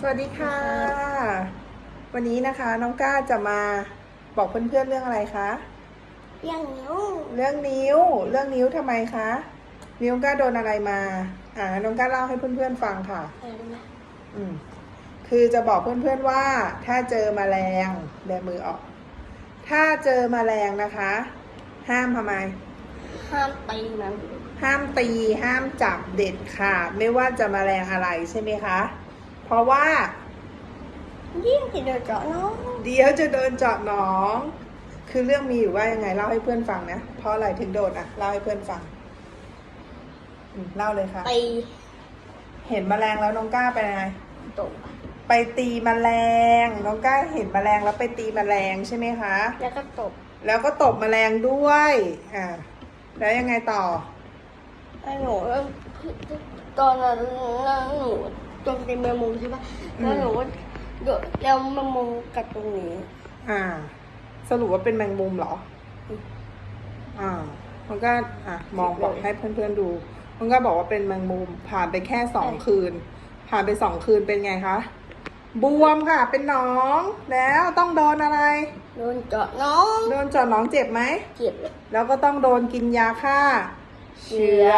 สวัสดีค่ะ วันนี้นะคะน้องก้าจะมาบอกเพื่อนๆเรื่องอะไรคะอย่างนิ้ว เรื่องนิ้ว เรื่องนิ้วทำไมคะ นิ้วก้าโดนอะไรมา อ่า น้องก้าเล่าให้เพื่อนๆฟังค่ะเห็นไหมอืม คือจะบอกเพื่อนๆว่า ถ้าเจอแมลงแบมือออก ถ้าเจอแมลงนะคะ ห้ามทำไม ห้ามตีมัน ห้ามตี ห้ามจับเด็ดขาด ไม่ว่าจะแมลงอะไรใช่ไหมคะเพ ราะว่า ยิ่งจะโดนเจาะน้องเดี๋ยวจะโดนเจาะหนอง คือเรื่องมีอยู่ว่ายังไงเล่าให้เพื่อนฟังนะ เพราะอะไรถึงโดนอะเล่าให้เพื่อนฟังอืมเล่าเลยค่ะตีเห็นแมลงแล้วน้องก้าไปยังไง ตกไปตีแมลง น้องก้าเห็นแมลงแล้วไปตีแมลงใช่ไหมคะ แล้วก็ตกแล้วก็ตบแมลงด้วย อ่า แล้วยังไงต่อ ไอ้หนูแล้วตอนนั้นนะหนู ตรงเป็นแมงมุมใช่ปะแล้วหนูก็โดดแล้วแมงมุมกัดตรงนี้ อ่า สรุปว่าเป็นแมงมุมเหรออืมอ่า มันก็ อะ มองบอกให้เพื่อนๆดู มันก็บอกว่าเป็นแมงมุม ผ่านไปแค่สองคืน ผ่านไปสองคืนเป็นไงคะ บวมค่ะ เป็นหนอง แล้วต้องโดนอะไร โดนเจาะน้อง โดนเจาะหนองเจ็บไหม เจ็บเลยแล้วก็ต้องโดนกินยาฆ่า เชื้อ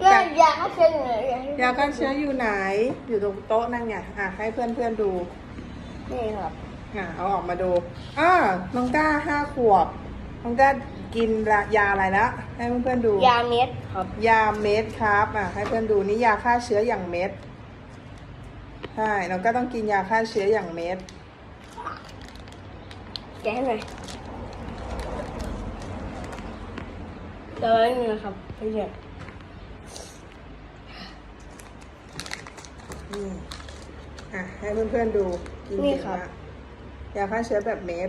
แล้วยาเขาเช็ดเหนื่อยยาฆ่าเชื้ออยู่ไหน อยู่ตรงโต๊ะนั่นไงอะให้เพื่อนๆดูนี่ครับอะเอาออกมาดูอ่าน้องก้าห้าขวบน้องก้ากินละยาอะไรแล้วให้เพื่อนๆดู ยาเม็ดครับ ยาเม็ดครับอะให้เพื่อนดูนี่ยาฆ่าเชื้ออย่างเม็ดใช่น้องก้าต้องกินยาฆ่าเชื้ออย่างเม็ดแกะให้หน่อย เดี๋ยวนี่นะครับเพื่อนนี่อะให้เพื่อนๆดูกิเสจละยาฆ่าเชื้อแบบเม็ด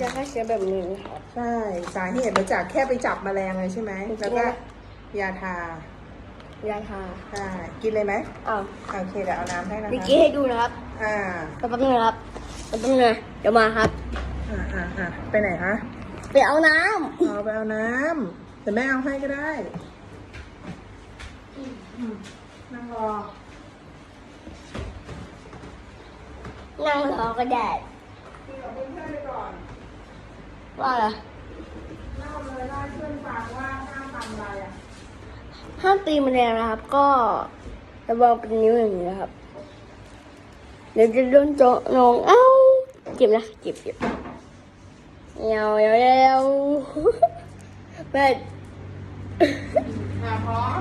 จะให้เชื้อแบบนี้ครับ ใช่สาเหตุมาจากแค่ไปจับแมลงเลยใช่ไหมแล้วก็ยาทายาทาใช่กินเลยไหมอ้าวโอเคเดี๋ยวเอาน้ำให้นะเมื่อคะกี้ให้ดูนะครับ อ่าแป๊บนึงนะครับแป๊บนึงนะเดี๋ยวมาครับ อ่าอ่าอ่าไปไหนคะ ไปเอาน้เอาไปเอาน้ำแต่แม่เอาให้ก็ได้อืมนั่งรอำนั่งรอก็ได้คุยกับเพื่อนๆไปก่อนว่าอะไรเล่าเลยเล่าให้เพื่อนฟังว่าห้ามทำอะไรอะห้ามตีมันแรงนะครับ ก็ระวังเป็นนิ้วอย่างนี้นะครับ เดี๋ยวจะโดนเจาะน้องเอ้าเจ็บนะเจ็บเจ็บ เยาเยาเยาแม่อ่าพร้อม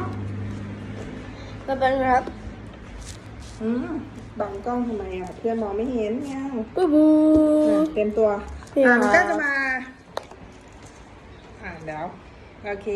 แป๊บนึงนะครับอืมบังกล้องทำไมอะ เพื่อนมองไม่เห็นไงปุ๊บบูอะเต็มตัวนี่อ่าครับมันก็จะมา อ่าเดี๋ยวโอเค